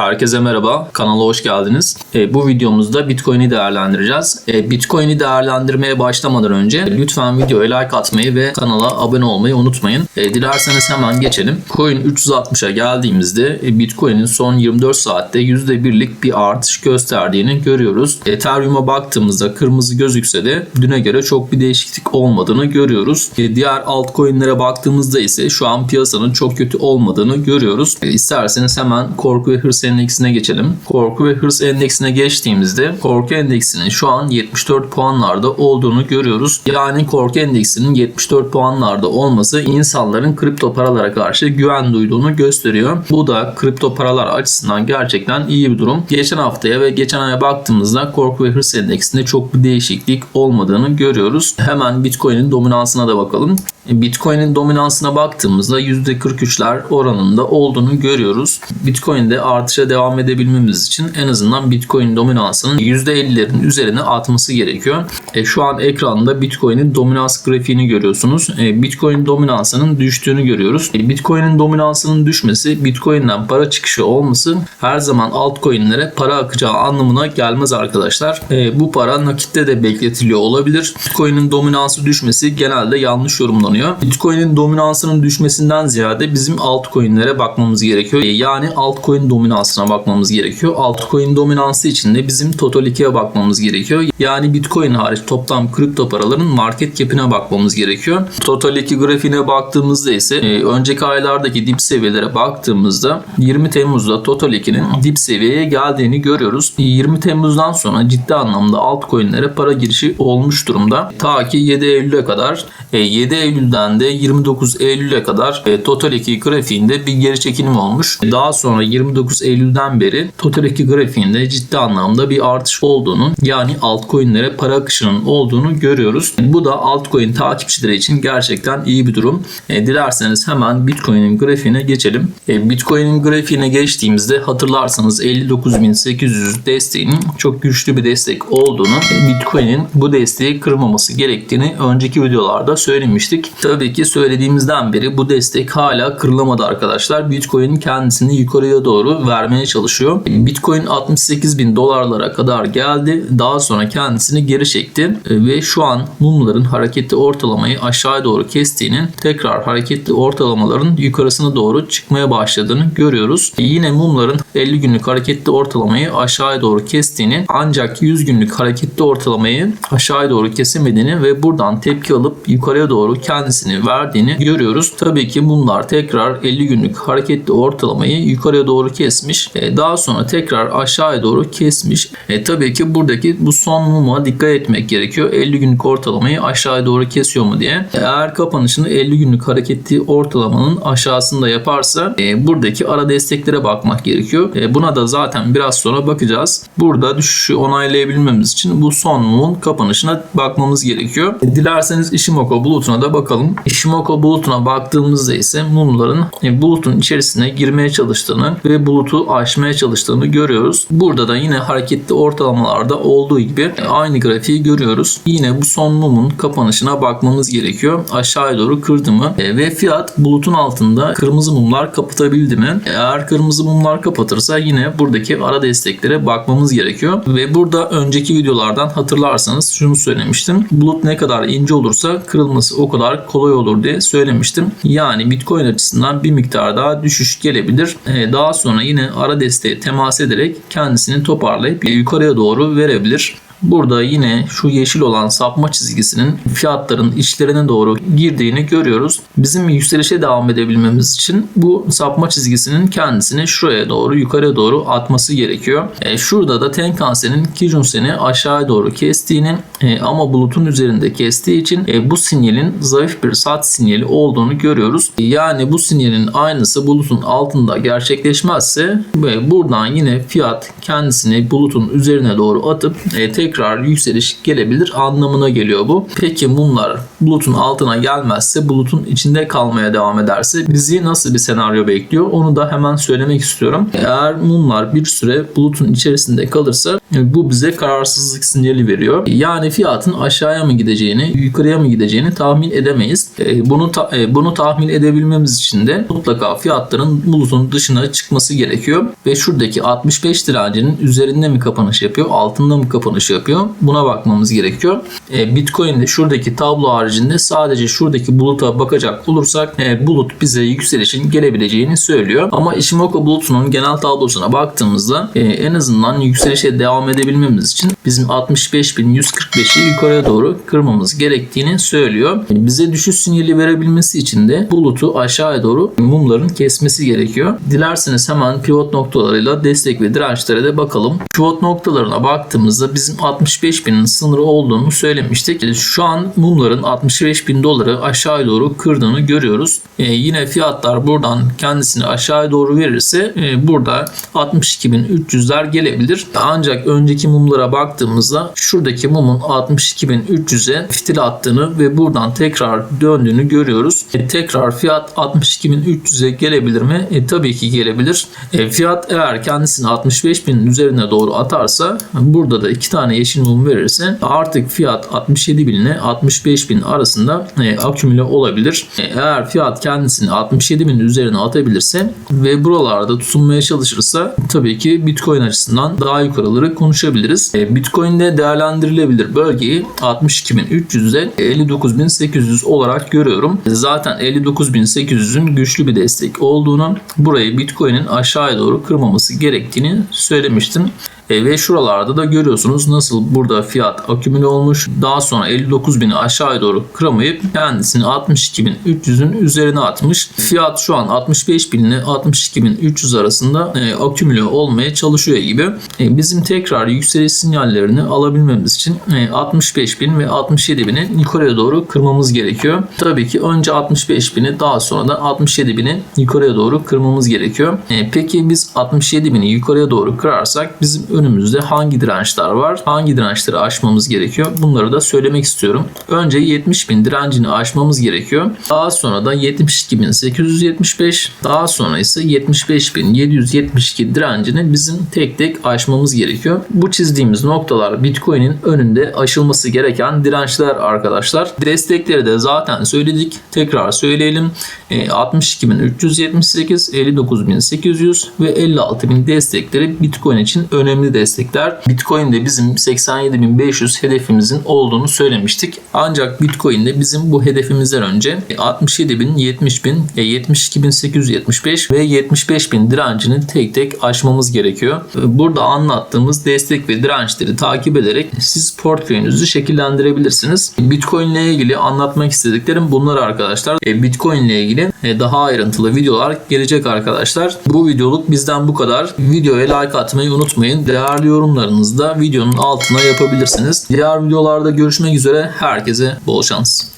Herkese merhaba, kanala hoş geldiniz. E, bu videomuzda Bitcoin'i değerlendireceğiz. E, Bitcoin'i değerlendirmeye başlamadan önce lütfen videoya like atmayı ve kanala abone olmayı unutmayın. E, dilerseniz hemen geçelim. Coin 360'a geldiğimizde e, Bitcoin'in son 24 saatte %1'lik bir artış gösterdiğini görüyoruz. Ethereum'a baktığımızda kırmızı gözükse de düne göre çok bir değişiklik olmadığını görüyoruz. E, diğer altcoin'lere baktığımızda ise şu an piyasanın çok kötü olmadığını görüyoruz. E, isterseniz hemen korku ve hırs endeksine geçelim. Korku ve hırs endeksine geçtiğimizde korku endeksinin şu an 74 puanlarda olduğunu görüyoruz. Yani korku endeksinin 74 puanlarda olması insanların kripto paralara karşı güven duyduğunu gösteriyor. Bu da kripto paralar açısından gerçekten iyi bir durum. Geçen haftaya ve geçen aya baktığımızda korku ve hırs endeksinde çok bir değişiklik olmadığını görüyoruz. Hemen Bitcoin'in dominansına da bakalım. Bitcoin'in dominansına baktığımızda %43'ler oranında olduğunu görüyoruz. Bitcoin'de artışa devam edebilmemiz için en azından Bitcoin dominansının %50'lerin üzerine atması gerekiyor. E, şu an ekranda Bitcoin'in dominans grafiğini görüyorsunuz. E, Bitcoin dominansının düştüğünü görüyoruz. E, Bitcoin'in dominansının düşmesi, Bitcoin'den para çıkışı olması her zaman altcoin'lere para akacağı anlamına gelmez arkadaşlar. E, bu para nakitte de bekletiliyor olabilir. Bitcoin'in dominansı düşmesi genelde yanlış yorumlanıyor. Bitcoin'in dominansının düşmesinden ziyade bizim altcoin'lere bakmamız gerekiyor. Yani altcoin dominansına bakmamız gerekiyor. Altcoin dominansı için de bizim Total 2'ye bakmamız gerekiyor. Yani Bitcoin hariç toplam kripto paraların market cap'ine bakmamız gerekiyor. Total 2 grafiğine baktığımızda ise e, önceki aylardaki dip seviyelere baktığımızda 20 Temmuz'da Total 2'nin dip seviyeye geldiğini görüyoruz. 20 Temmuz'dan sonra ciddi anlamda altcoin'lere para girişi olmuş durumda. Ta ki 7 Eylül'e kadar e, 7 Eylül'den de 29 Eylül'e kadar e, Total 2 grafiğinde bir geri çekilim olmuş. Daha sonra 29 Eylül'den beri Total 2 grafiğinde ciddi anlamda bir artış olduğunu yani altcoin'lere para akışının olduğunu görüyoruz. Bu da altcoin takipçileri için gerçekten iyi bir durum. E, dilerseniz hemen Bitcoin'in grafiğine geçelim. E, Bitcoin'in grafiğine geçtiğimizde hatırlarsanız 59.800 desteğinin çok güçlü bir destek olduğunu, e, Bitcoin'in bu desteği kırmaması gerektiğini önceki videolarda söylemiştik. Tabii ki söylediğimizden beri bu destek hala kırılamadı arkadaşlar. Bitcoin kendisini yukarıya doğru vermeye çalışıyor. Bitcoin 68 bin dolarlara kadar geldi. Daha sonra kendisini geri çekti ve şu an mumların hareketli ortalamayı aşağıya doğru kestiğinin tekrar hareketli ortalamaların yukarısına doğru çıkmaya başladığını görüyoruz. Yine mumların 50 günlük hareketli ortalamayı aşağıya doğru kestiğini ancak 100 günlük hareketli ortalamayı aşağıya doğru kesemediğini ve buradan tepki alıp yukarıya doğru kendisini verdiğini görüyoruz. Tabii ki mumlar tekrar 50 günlük hareketli ortalamayı yukarıya doğru kesmiş. E, Daha sonra tekrar aşağıya doğru kesmiş. E, tabii ki buradaki bu son muma dikkat etmek gerekiyor. 50 günlük ortalamayı aşağıya doğru kesiyor mu diye. Eğer kapanışını 50 günlük hareketli ortalamanın aşağısında yaparsa e, buradaki ara desteklere bakmak gerekiyor. E, buna da zaten biraz sonra bakacağız. Burada düşüşü onaylayabilmemiz için bu son mumun kapanışına bakmamız gerekiyor. E, dilerseniz Ishimoku bulutuna da bakalım. Ishimoku bulutuna baktığımızda ise mumların e, bulutun içerisine girmeye çalıştığını ve bulutu aşmaya çalıştığını görüyoruz. Burada da yine hareketli ortalamalarda olduğu gibi e, aynı grafiği görüyoruz. Yine bu son mumun kapanışına bakmamız gerekiyor. Aşağıya doğru kırdı mı? E, ve fiyat bulutun altında kırmızı mumlar kapatabildi mi? Eğer kırmızı mumlar kapatırsa yine buradaki ara desteklere bakmamız gerekiyor. Ve burada önceki videolardan hatırlarsanız şunu söylemiştim. Bulut ne kadar ince olursa kırılması o kadar kolay olur diye söylemiştim. Yani Bitcoin açısından bir miktar daha düşüş gelebilir. E, daha sonra yine ara desteğe temas ederek kendisini toparlayıp yukarıya doğru verebilir. Burada yine şu yeşil olan sapma çizgisinin fiyatların içlerine doğru girdiğini görüyoruz. Bizim yükselişe devam edebilmemiz için bu sapma çizgisinin kendisini şuraya doğru yukarıya doğru atması gerekiyor. E, şurada da Tenkan-sen'in Kijun-sen'i aşağıya doğru kestiğini e, ama bulutun üzerinde kestiği için e, bu sinyalin zayıf bir sat sinyali olduğunu görüyoruz. E, yani bu sinyalin aynısı bulutun altında gerçekleşmezse ve buradan yine fiyat kendisini bulutun üzerine doğru atıp e, tekrar yükseliş gelebilir anlamına geliyor bu. Peki mumlar bulutun altına gelmezse bulutun içinde kalmaya devam ederse bizi nasıl bir senaryo bekliyor onu da hemen söylemek istiyorum. Eğer mumlar bir süre bulutun içerisinde kalırsa Bu bize kararsızlık sinyali veriyor. Yani fiyatın aşağıya mı gideceğini, yukarıya mı gideceğini tahmin edemeyiz. E, Bunu ta- e, bunu tahmin edebilmemiz için de mutlaka fiyatların bulutun dışına çıkması gerekiyor ve şuradaki 65 direncinin üzerinde mi kapanış yapıyor, altında mı kapanış yapıyor? Buna bakmamız gerekiyor. E, Bitcoin'de şuradaki tablo haricinde sadece şuradaki buluta bakacak olursak bulut bize yükselişin gelebileceğini söylüyor. Ama Ishimoku bulutunun genel tablosuna baktığımızda en azından yükselişe devam edebilmemiz için bizim 65.145'i yukarıya doğru kırmamız gerektiğini söylüyor. Bize düşüş sinyali verebilmesi için de bulutu aşağıya doğru mumların kesmesi gerekiyor. Dilerseniz hemen pivot noktalarıyla destek ve dirençlere de bakalım. Pivot noktalarına baktığımızda bizim 65.000'in sınırı olduğunu söylemiştik. Şu an mumların 65.000 doları aşağıya doğru kırdığını görüyoruz. E, yine fiyatlar buradan kendisini aşağıya doğru verirse e, burada 62.300'ler gelebilir. Ancak önceki mumlara baktığımızda şuradaki mumun 62.300'e fitil attığını ve buradan tekrar döndüğünü görüyoruz. E, tekrar fiyat 62.300'e gelebilir mi? E, tabii ki gelebilir. E, fiyat eğer kendisini 65.000'in üzerine doğru atarsa burada da iki tane yeşil mum verirse artık fiyat 67.000 ile 65.000 arasında e, akümüle olabilir. E, eğer fiyat kendisini 67.000'in üzerine atabilirse ve buralarda tutunmaya çalışırsa tabii ki Bitcoin açısından daha yukarıları konuşabiliriz. E, Bitcoin'de değerlendirilebilir bölgeyi 62.300'de 59.800 olarak görüyorum. Zaten 59.800'ün güçlü bir destek olduğunu, burayı Bitcoin'in aşağıya doğru kırmaması gerektiğini söylemiştim. E, ve şuralarda da görüyorsunuz nasıl burada fiyat akümüle olmuş. Daha sonra 59.000'i aşağıya doğru kıramayıp kendisini 62.300'ün üzerine atmış. Fiyat şu an 65.000 ile 62.300 arasında e, akümüle olmaya çalışıyor gibi. E, bizim tekrar yükseliş sinyallerini alabilmemiz için e, 65.000 ve 67.000'i yukarıya doğru kırmamız gerekiyor. Tabii ki önce 65.000'i daha sonra da 67.000'i yukarıya doğru kırmamız gerekiyor. E, peki biz 67.000'i yukarıya doğru kırarsak bizim önümüzde hangi dirençler var? Hangi dirençleri aşmamız gerekiyor? Bunları da söylemek istiyorum. Önce 70.000 direncini aşmamız gerekiyor. Daha sonra da 72.875 daha sonra ise 75.772 direncini bizim tek tek aşmamız gerekiyor. Bu çizdiğimiz noktalar Bitcoin'in önünde aşılması gereken dirençler arkadaşlar. Destekleri de zaten söyledik. Tekrar söyleyelim. E, 62.378, 59.800 ve 56.000 destekleri Bitcoin için önemli destekler. Bitcoin'de bizim 87.500 hedefimizin olduğunu söylemiştik. Ancak Bitcoin'de bizim bu hedefimizden önce 67.000, 70.000, e, 72.875 ve 75.000 direncini tek tek aşmamız gerekiyor. E, Burada anlattığımız destek ve dirençleri takip ederek siz portföyünüzü şekillendirebilirsiniz. Bitcoin ile ilgili anlatmak istediklerim bunlar arkadaşlar. E, Bitcoin ile ilgili e, daha ayrıntılı videolar gelecek arkadaşlar. Bu videoluk bizden bu kadar. Videoya like atmayı unutmayın. Değerli yorumlarınızı da videonun altına yapabilirsiniz. Diğer videolarda görüşmek üzere. Herkese bol şans.